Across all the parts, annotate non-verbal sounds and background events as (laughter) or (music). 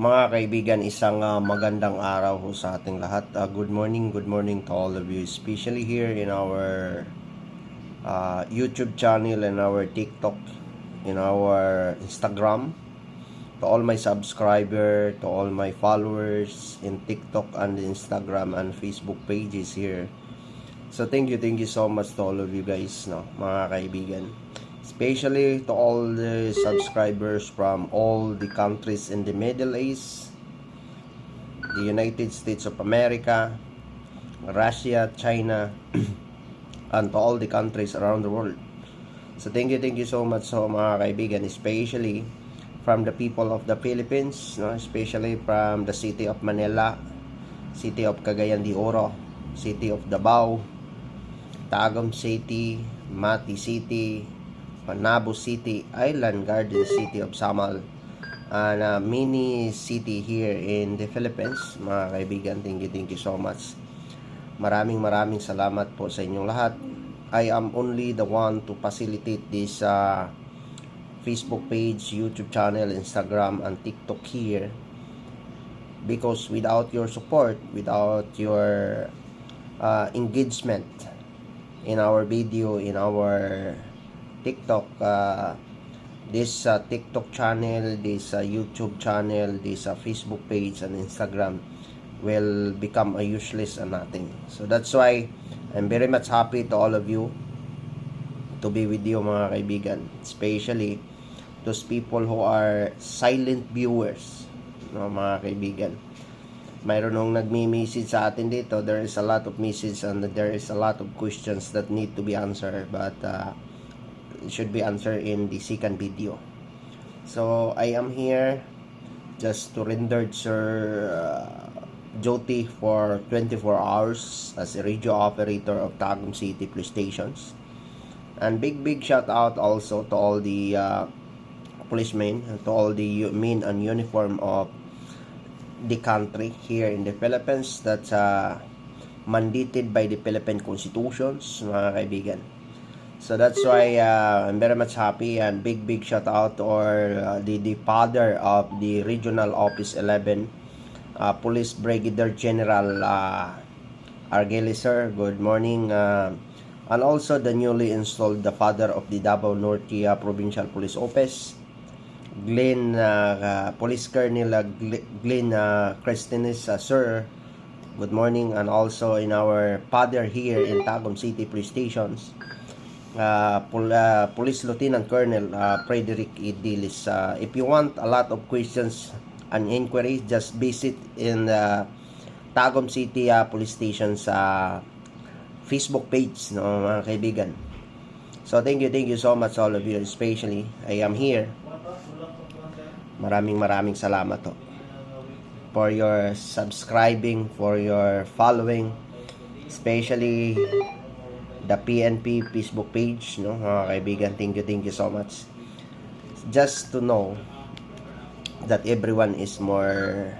Mga kaibigan, isang ah, magandang araw ho sa ating lahat. Ah, good morning, good morning to all of you, especially here in our ah, YouTube channel and our TikTok, in our Instagram. To all my subscriber, to all my followers in TikTok and Instagram and Facebook pages here. So thank you, thank you so much to all of you guys, no, mga kaibigan. Especially to all the subscribers from all the countries in the Middle East, the United States of America, Russia, China, (clears throat) and to all the countries around the world. So thank you, thank you so much so mga kaibigan, especially from the people of the Philippines, no? especially from the city of Manila, city of Cagayan de Oro, city of Davao, Tagum City, Mati City, Panabo City, Island Garden City of Samal, and a mini city here in the Philippines. Mga kaibigan, thank you, thank you so much. Maraming maraming salamat po sa inyong lahat. I am only the one to facilitate this uh, Facebook page, YouTube channel, Instagram, and TikTok here. Because without your support, without your uh, engagement in our video, in our TikTok, uh, this uh, TikTok channel, this uh, YouTube channel, this uh, Facebook page, and Instagram will become a useless and nothing. So that's why I'm very much happy to all of you to be with you mga kaibigan. Especially those people who are silent viewers, no, mga kaibigan. Mayroon nung nagmi-message sa atin dito, there is a lot of message and there is a lot of questions that need to be answered but uh, should be answered in the second video. So I am here just to render Sir uh, duty for 24 hours as a radio operator of Tagum City Police Stations. And big big shout out also to all the uh, policemen, to all the men and uniform of the country here in the Philippines that's uh, mandated by the Philippine constitutions, mga kaibigan. So that's why uh, I'm very much happy and big big shout out to our uh, the the father of the regional office 11 uh, police brigadier general uh, Argeli sir. Good morning uh, and also the newly installed the father of the Davao Norte uh, provincial police office Glenn uh, uh, police colonel uh, Gl- Glenn uh, Christinis uh, sir. Good morning and also in our father here in Tagum City police stations uh, Pol- uh, Police Lieutenant Colonel uh, Frederick Idilis. Uh, if you want a lot of questions and inquiries, just visit in the Tagum City uh, Police Station sa Facebook page, no, mga kaibigan. So, thank you, thank you so much all of you, especially I am here. Maraming maraming salamat to for your subscribing, for your following, especially the PNP Facebook page, no? Mga kaibigan, thank you, thank you so much. Just to know that everyone is more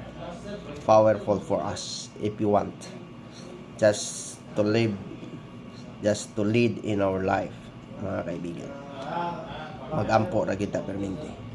powerful for us if you want. Just to live, just to lead in our life, mga kaibigan. Mag-ampo ra kita permente.